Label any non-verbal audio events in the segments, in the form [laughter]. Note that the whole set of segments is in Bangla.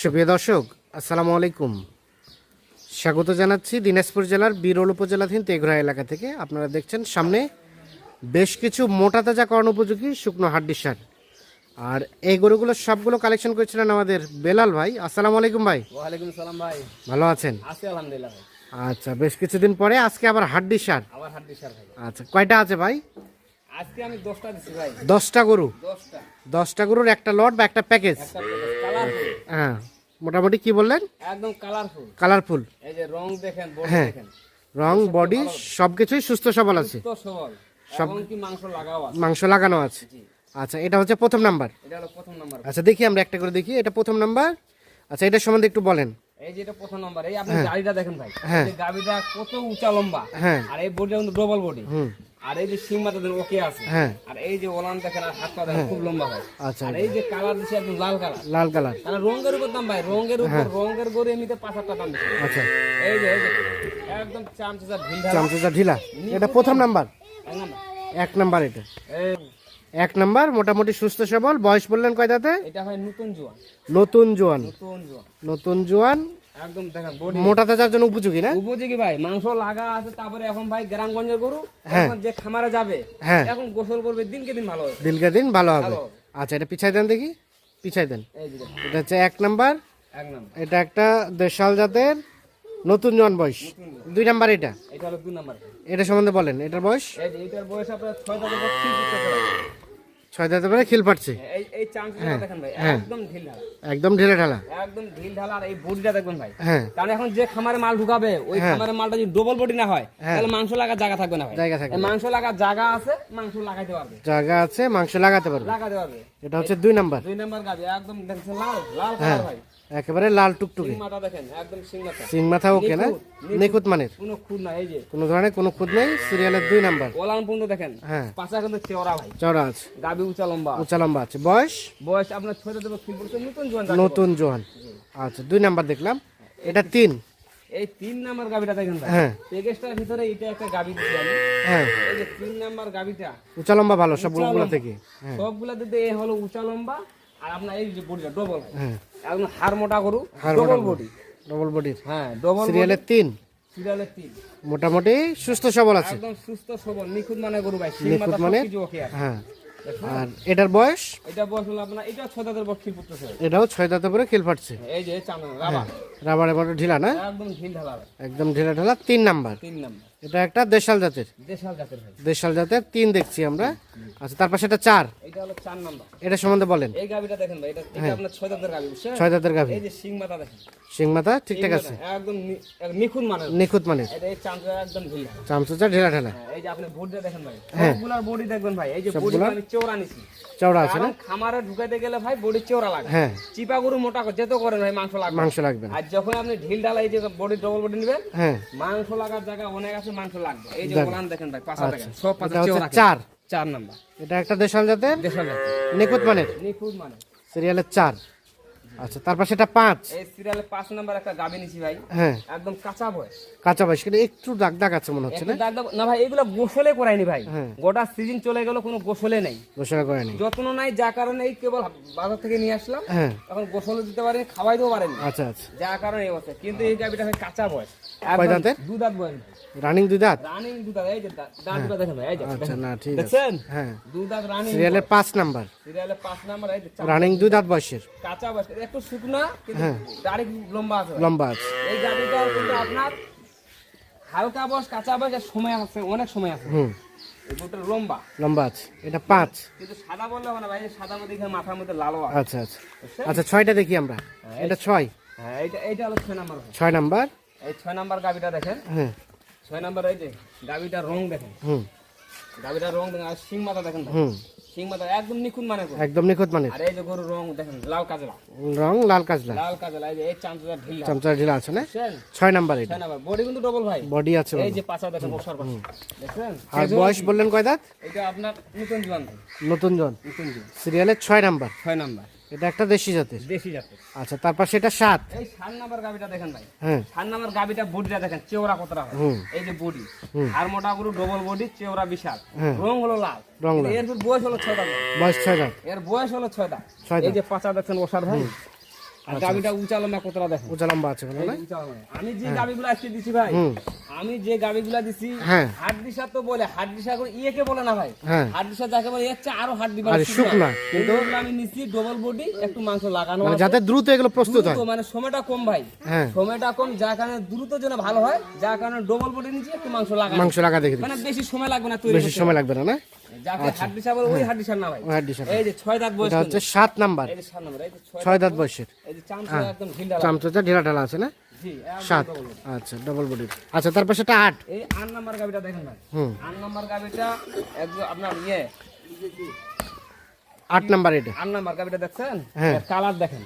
সুপ্রিয় দর্শক আসসালামু আলাইকুম। স্বাগত জানাচ্ছি দিনাজপুর জেলার বিরল উপজেলাধীন তেঘরা এলাকা থেকে। আপনারা দেখছেন সামনে বেশ কিছু মোটা তাজা কর্ণ উপযোগী শুকনো হাড্ডির সার। আর এই গরুগুলো সবগুলো কালেকশন করেছিলেন আমাদের বেলাল ভাই। আসসালামু আলাইকুম ভাই। ওয়ালাইকুম সালাম ভাই। ভালো আছেন? আছি আলহামদুলিল্লাহ ভাই। আচ্ছা বেশ কিছুদিন পরে আজকে আবার হাড্ডির সার। আবার হাড্ডি সার ভাই। আচ্ছা কয়টা আছে ভাই? আজকে আমি দশটা দিছি ভাই। দশটা গরু? দশটা। দশটা গরুর একটা লট বা একটা প্যাকেজ? হ্যাঁ মোটামুটি কি বললেন? একদম কালারফুল। কালারফুল। এই যে রং দেখেন বডি হ্যাঁ। দেখেন। রং বডি সব কিছুই সুস্থ সবল আছে। তো সবল। কি মাংস লাগাও আছে। মাংস লাগানো আছে। আচ্ছা এটা হচ্ছে প্রথম নাম্বার। এটা হলো প্রথম নাম্বার। আচ্ছা দেখি আমরা একটা করে দেখি। এটা প্রথম নাম্বার। আচ্ছা এটা সম্বন্ধে একটু বলেন। এই যে এটা প্রথম নাম্বার। এই আপনি গাড়িটা দেখেন ভাই। হ্যাঁ। গাড়িটা কত উঁচা লম্বা। হ্যাঁ। আর এই বডিটা কিন্তু ডবল বডি হুম। আর এই যে সিংমাটা দেখেন ওকে আছে। হ্যাঁ। আর এই যে ওলান দেখেন আর হাত পা খুব লম্বা ভাই আচ্ছা আর এই যে কালার দিছে একদম লাল কালার। লাল কালার। তাহলে রঙের উপর দাম ভাই রঙের উপর রঙের গরু এমনিতে পাঁচ হাজার দাম বেশি আচ্ছা। এই যে একদম চামচা ভিল ঢালা। চামচা ঢিলা। এটা প্রথম নাম্বার? এক নাম্বার। এটা। এক নাম্বার মোটামুটি সুস্থ সবল। বয়স বললেন কয় দাঁতে? এটা হয় নতুন জোয়ান। নতুন জোয়ান। নতুন জোয়ান। নতুন জোয়ান। একদম দেখেন বডি। মোটা তাজার জন্য উপযোগী না? উপযোগী ভাই মাংস লাগা আছে তারপরে এখন ভাই গ্রামগঞ্জের গরু হ্যাঁ। এখন যে খামারে যাবে হ্যাঁ। এখন গোসল করবে দিনকে দিন ভালো হবে। দিলকে দিন ভালো হবে। আচ্ছা এটা পিছাই দেন দেখি। পিছাই দেন। এটা হচ্ছে এক নাম্বার। এটা একটা দেশাল জাতের নতুন জন বয়স। দুই নাম্বার এটা? এটা দুই নাম্বার। এটা সম্বন্ধে বলেন এটার বয়স? এটার বয়স আপনার ছয় ছয় দাঁতে পরে খিল পাচ্ছে এই এই চামচা দেখেন ভাই হ্যাঁ। একদম ঢিল ঢালা। একদম ঢেলে ঢালা। একদম ঢিল ঢালা আর এই বডিটা দেখবেন ভাই। হ্যাঁ। কারণ এখন যে খামারে মাল ঢুকাবে ওই খামারে মালটা যদি ডবল বডি না হয় হ্যাঁ। তাহলে মাংস লাগার জায়গা থাকবে না ভাই। জায়গা থাকবে মাংস লাগার জায়গা আছে মাংস লাগাইতে পারবে। জায়গা আছে মাংস লাগাতে পারবে। লাগাতে পারবে। এটা হচ্ছে দুই নাম্বার। দুই নাম্বার গাবি একদম দেখছেন লাল লাল হ্যাঁ। ভাই। একেবারে লাল টুকটুকে। সিং মাথা ওকে না? নিখুঁত, মানের? কোনো খুদ না এই যে। কোনো ধরনের কোনো খুদ নেই সিরিয়ালের দুই নাম্বার। ওলান পর্যন্ত দেখেন হ্যাঁ। পাঁচা কিন্তু চেওড়া ভাই। চড়া আছে। গাবি উঁচা লম্বা। উঁচা লম্বা আছে। বয়স? বয়স আপনার ছোট দেবো নতুন জোয়ান নতুন জোয়ান। আচ্ছা দুই নাম্বার দেখলাম। এটা তিন। এই তিন নাম্বার গাবিটা দেখেন হ্যাঁ। প্যাকেজটার ভিতরে এটা একটা গাবি হ্যাঁ। এই যে তিন নাম্বার গাবিটা। উঁচা লম্বা ভালো সবগুলো থেকে। হ্যাঁ। সবগুলা দিতে এই হলো উঁচা লম্বা আর আপনার এই যে বডিটা ডবল হ্যাঁ। একদম হাড় মোটা গরু ডবল বডি ডবল বডির হ্যাঁ ডবল সিরিয়ালের তিন? সিরিয়ালের তিন। মোটামুটি সুস্থ সবল আছে। একদম সুস্থ সবল নিখুঁত মানে গরু ভাই নিখুঁত মানে? হ্যাঁ। আর এটার বয়স? এটা বয়স হলো আপনার এটা ছয় দাঁতের বয়স খিল পুত্র এটাও ছয় দাঁতে পরে খেল ফাটছে। এই যে চামড়া রাবা রাবারে। বড় ঢিলা না? একদম ঢিল ঢালা। একদম ঢিলা ঢালা তিন নাম্বার। তিন নাম্বার। এটা একটা দেশাল জাতের। দেশাল জাতের ভাই। দেশাল জাতের তিন দেখছি আমরা। আচ্ছা তার পাশে এটা চার। এটা হলো চার নাম্বার। এটা সম্বন্ধে বলেন। এই গাবিটা দেখেন ভাই এটা এটা আপনার ছয় দাঁতের গাবি বুঝছেন? ছয় দাঁতের গাভী। এই যে সিং মাথা দেখেন। সিং মাথা ঠিকঠাক আছে। একদম নিখুঁত মানে নিখুঁত মানে এটা এই চামচা একদম ঢিল। চামচা ঢেলা ঢেলা। হ্যাঁ, এই যে আপনি দেখেন ভাই। হ্যাঁ। সবগুলার বডি দেখবেন ভাই। এই যে বডি আমি নিছি। চওড়া আছে না? খামারে ঢুকাইতে গেলে ভাই বডি চৌড়া লাগে। হ্যাঁ। চিপা গরু মোটা করে যেত করেন ভাই মাংস লাগবে। মাংস লাগবে আর যখন আপনি ঢিল ডালা এই যে বডি ডবল বডি নেবেন হ্যাঁ। মাংস লাগার জায়গা অনেক আছে। মাংস লাগবে। এই যে ওলান দেখেন ভাই পাশা দেখেন সব পাশা এটা চার। চার নাম্বার। এটা একটা দেশাল জাতের? দেশাল জাতি নিখুঁত মানের? নিখুঁত মানে সিরিয়ালের চার। আচ্ছা তার পাশে পাঁচ। এই সিরিয়ালে পাঁচ নাম্বার একটা গাবি নিছি ভাই। হ্যাঁ। একদম কাঁচা বয়স। কাঁচা বয়স কিন্তু একটু দাগ দাগ আছে মনে হচ্ছে না? দাগ দাগ- না ভাই এগুলো গোসলে করায়নি ভাই। হ্যাঁ। গোটা সিজন চলে গেল কোনো গোসলে নেই। গোসলা করে যত্ন নাই যা কারণে এই কেবল বাজার থেকে নিয়ে আসলাম। হ্যাঁ। এখন গোসলও দিতে পারেনি খাওয়াইতেও পারেনি আচ্ছা আচ্ছা। যা কারণে এই অবস্থা। কিন্তু এই গাবিটা কাঁচা বয়স। কয় দাঁতের? দু দাঁত বয়স। রানিং দুই দাঁত? রানিং দাঁত এই যে দাঁত দাঁত দুটো দেখেন এই যে আচ্ছা না ঠিক আছে। দেখছেন? হ্যাঁ। দাঁত রানিং সিরিয়ালের পাঁচ নাম্বার। নাম্বার এই যে রানিং দুই দাঁত বয়সের। কাঁচা বয়স একটু শুকনা কিন্তু হ্যাঁ। লম্বা আছে লম্বা আছে। এই কিন্তু আপনার হালকা বয়স কাঁচা বয়স সময় আছে অনেক সময় আছে। হুম। দুটো লম্বা। লম্বা আছে। এটা পাঁচ। কিন্তু সাদা বললে হবে না ভাই সাদা মধ্যে মাথার মধ্যে আচ্ছা আচ্ছা। আচ্ছা ছয়টা দেখি আমরা। এটা ছয়। হ্যাঁ এইটা এইটা হলো ছয় নাম্বার। ছয় নাম্বার। এই ছয় নাম্বার গাবিটা দেখেন। হ্যাঁ। ছয় নাম্বার এই যে গাবিটার রং দেখেন। হুম। গাবিটার রং দেখেন আর সিং মাথা দেখেন হুম। সিং মাথা একদম নিখুঁত মানে একদম নিখুঁত মানে। আর এই যে গরুর রং দেখেন লাল কাজলা। রং লাল কাজলা। লাল কাজলা এই যে এই চামচা ঢিল। চামচা ঢিলা আছে না? ছয় নাম্বার এটা ছয় নাম্বার। বডি কিন্তু ডবল ভাই। বডি আছে এই যে পাশা দেখেন বসার পাশে দেখছেন? আর বয়স বললেন কয় দাঁত? এটা আপনার নতুন নতুন জন নতুন জোয়ান। সিরিয়ালের ছয় নাম্বার। ছয় নাম্বার। এটা একটা দেশি জাতের? দেশি জাতের। আচ্ছা তারপর সেটা সাত এই সাত নাম্বার গাবিটা দেখেন ভাই। হ্যাঁ। সাত নাম্বার গাবিটা বডিটা দেখেন চেওড়া কতটা হয়। এই যে বডি। আর মোটা গরু ডবল বডি চেওড়া বিশাল। হ্যাঁ। রং হলো লাল। রং লাল। এর বয়স হলো ছয় দাঁত। বয়স ছয় দাঁত। এর বয়স হলো ছয় দাঁত। এই যে পাঁচা দেখছেন ওষার ভাই। আর গাবিটা উঁচা লম্বা কতটা উঁচা লম্বা আছে বলো না। আমি যে গাবিগুলো আজকে দিছি ভাই আমি যে গাবিগুলা দিছি হ্যাঁ। তো বলে করে ইয়েকে বলে না ভাই। হ্যাঁ। যাকে বলে আরও শুকনা, কিন্তু আমি নিছি ডবল বডি একটু মাংস লাগানো মানে যাতে দ্রুত এগুলো প্রস্তুত হয়। মানে সময়টা কম ভাই। হ্যাঁ। সময়টা কম যার কারণে দ্রুত যেন ভালো হয় যার কারণে ডবল বডি নিচে একটু মাংস লাগানো মাংস লাগা দেখে। মানে বেশি সময় লাগবে না তৈরি বেশি সময় লাগবে না না? সাত নাম্বার। ছয় দাঁত বয়সের। চামচা ঢিলা ঢালা আছে না? সাত। আচ্ছা ডবল বডি আচ্ছা তারপর সেটা আট। এই আট নাম্বার গাবিটা দেখেন ভাই। আট নাম্বার গাবিটা একদম আপনার ইয়ে। আট নাম্বার এটা। আট নাম্বার গাবিটা দেখছেন? হ্যাঁ। কালার দেখেন।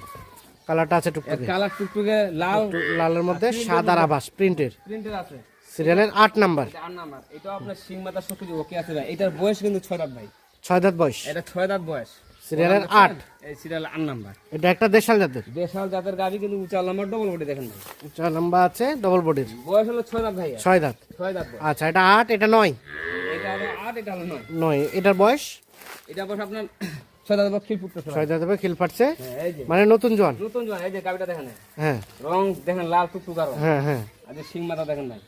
কালারটা আছে টুকটুকে। কালার টুকটুকে লাল। লালের মধ্যে সাদার আবাস প্রিন্টের। প্রিন্টের আছে। সিরিয়ালের আট নাম্বার। আট নাম্বার। এটা আপনার সিং মাথা শক্তি ওকে আছে ভাই। এটার বয়স কিন্তু ছয় দাঁত ভাই। ছয় দাঁত বয়স। এটা ছয় দাঁত বয়স। সিরিয়ালের আট। এই সিরিয়াল আট নাম্বার। এটা একটা দেশাল জাতের। দেশাল জাতের গাবি কিন্তু উঁচা লম্বা ডবল বডি দেখেন ভাই। উঁচা লম্বা আছে ডবল বডির বয়স হলো ছয় দাঁত ভাই ছয় দাঁত। ছয় দাঁত আচ্ছা এটা আট এটা নয়। এটা হলো আট এটা হলো নয়। নয় এটার বয়স? এটা বয়স আপনার [coughs] ছয় দাঁত খিল ফুটতেছে ছয় দাঁত খিল ফাটছে। হ্যাঁ, এই মানে নতুন জোয়ান। নতুন জোয়ান এই যে গাড়িটা দেখেন। হ্যাঁ। রং দেখেন লাল টুকটুকা রং হ্যাঁ হ্যাঁ। আর যে সিং মাথা দেখেন ভাই।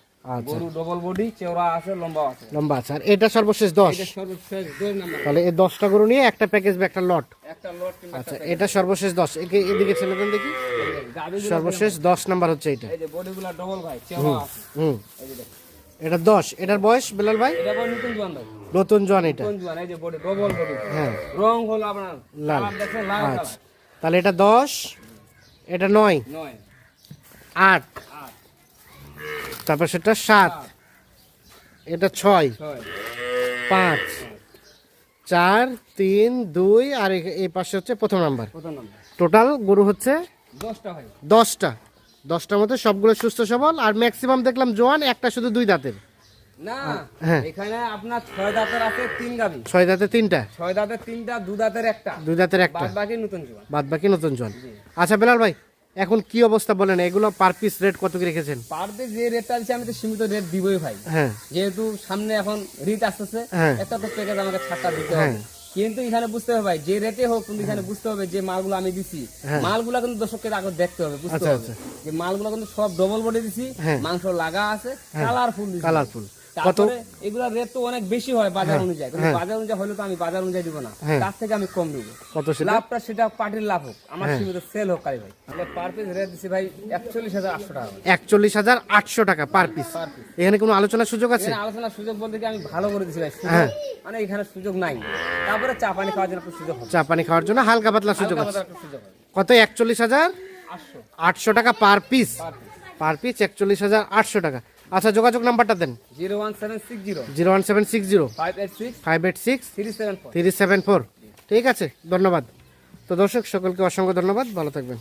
গরু ডবল বডি চেওড়া আছে লম্বা আছে। লম্বা আছে। আর এটা সর্বশেষ দশ? এটা সর্বশেষ দুই নাম্বার। তাহলে এই গরু নিয়ে একটা প্যাকেজ বা একটা লট একটা লট আচ্ছা এটা সর্বশেষ এদিকে ছেলে দেন দেখি। সর্বশেষ নাম্বার হচ্ছে এটা। এই যে বডিগুলা ডবল ভাই চেওড়া আছে। হুম। এটা দশ। এটার বয়স বেলাল ভাই? এটা নতুন জোয়ান ভাই। নতুন জোয়ান এটা। নতুন জোয়ান এই যে বডি ডবল বডি হ্যাঁ। রং হলো আপনার লাল। দেখেন লাল আচ্ছা। তাহলে এটা দশ এটা নয়। নয়। আট। আট। তারপর সেটা সাত। এটা ছয়। পাঁচ। চার তিন দুই আর এই পাশে হচ্ছে প্রথম নাম্বার। টোটাল গরু হচ্ছে দশটা দশটার মধ্যে সবগুলো সুস্থ সবল আর ম্যাক্সিমাম দেখলাম জোয়ান একটা শুধু দুই দাঁতের। না হ্যাঁ। এখানে আপনার ছয় দাঁতের আছে তিন গাবি। ছয় দাঁতে তিনটা। ছয় দাঁতের তিনটা দু দাঁতের একটা। দুই দাঁতের একটা। বাদ বাকি নতুন জোয়ান। বাদ বাকি নতুন জোয়ান। আচ্ছা বেলাল ভাই এখন কি অবস্থা বলেন? এগুলো পার পিস রেট কত কি রেখেছেন? পার ডে যে রেটটা দিচ্ছি আমি তো সীমিত রেট দিবই ভাই। হ্যাঁ। যেহেতু সামনে এখন রিট আসতেছে হ্যাঁ। একটা তো প্যাকেজ আমাকে ছাড়টা দিতে হবে। কিন্তু এখানে বুঝতে হবে ভাই যে রেটে হোক কিন্তু এখানে বুঝতে হবে যে মালগুলো আমি দিছি। মালগুলো কিন্তু দর্শককে আগে দেখতে হবে বুঝতে হ্যাঁ। আচ্ছা, হবে। যে মালগুলো কিন্তু সব ডবল বডি দিছি হ্যাঁ। মাংস লাগা আছে কালারফুল দিছি। কালারফুল কত? এগুলা রেট তো অনেক বেশি হয় বাজার অনুযায়ী। কিন্তু বাজার অনুযায়ী হলে তো আমি বাজার অনুযায়ী দিব না। হ্যাঁ। তার থেকে আমি কম দিব কত লাভটা সেটা পার্টির লাভ হোক। আমার হ্যাঁ। সীমিত সেল হোক কারি ভাই। তাহলে পার পিস রেট দিছি ভাই একচল্লিশ হাজার আটশো টাকা একচল্লিশ হাজার আটশো টাকা পার পিস এখানে কোনো আলোচনার সুযোগ আছে? আলোচনার সুযোগ বলতে কি আমি ভালো করে দিছি ভাই। হ্যাঁ। মানে এখানে সুযোগ নাই। তারপরে চা পানি খাওয়ার জন্য সুযোগ চা পানি খাওয়ার জন্য হালকা পাতলা সুযোগ আছে। কত? একচল্লিশ হাজার আটশো। টাকা পার পিস পার পিস একচল্লিশ হাজার আটশো টাকা। আচ্ছা যোগাযোগ নাম্বারটা দেন। Zero one seven six zero. Zero one seven six zero. Five eight six. Five eight six. Three seven three seven four. ঠিক আছে ধন্যবাদ। তো দর্শক সকলকে অসংখ্য ধন্যবাদ। ভালো থাকবেন।